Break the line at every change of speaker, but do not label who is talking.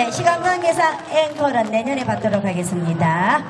네, 시간 관계상 앵콜은 내년에 받도록 하겠습니다.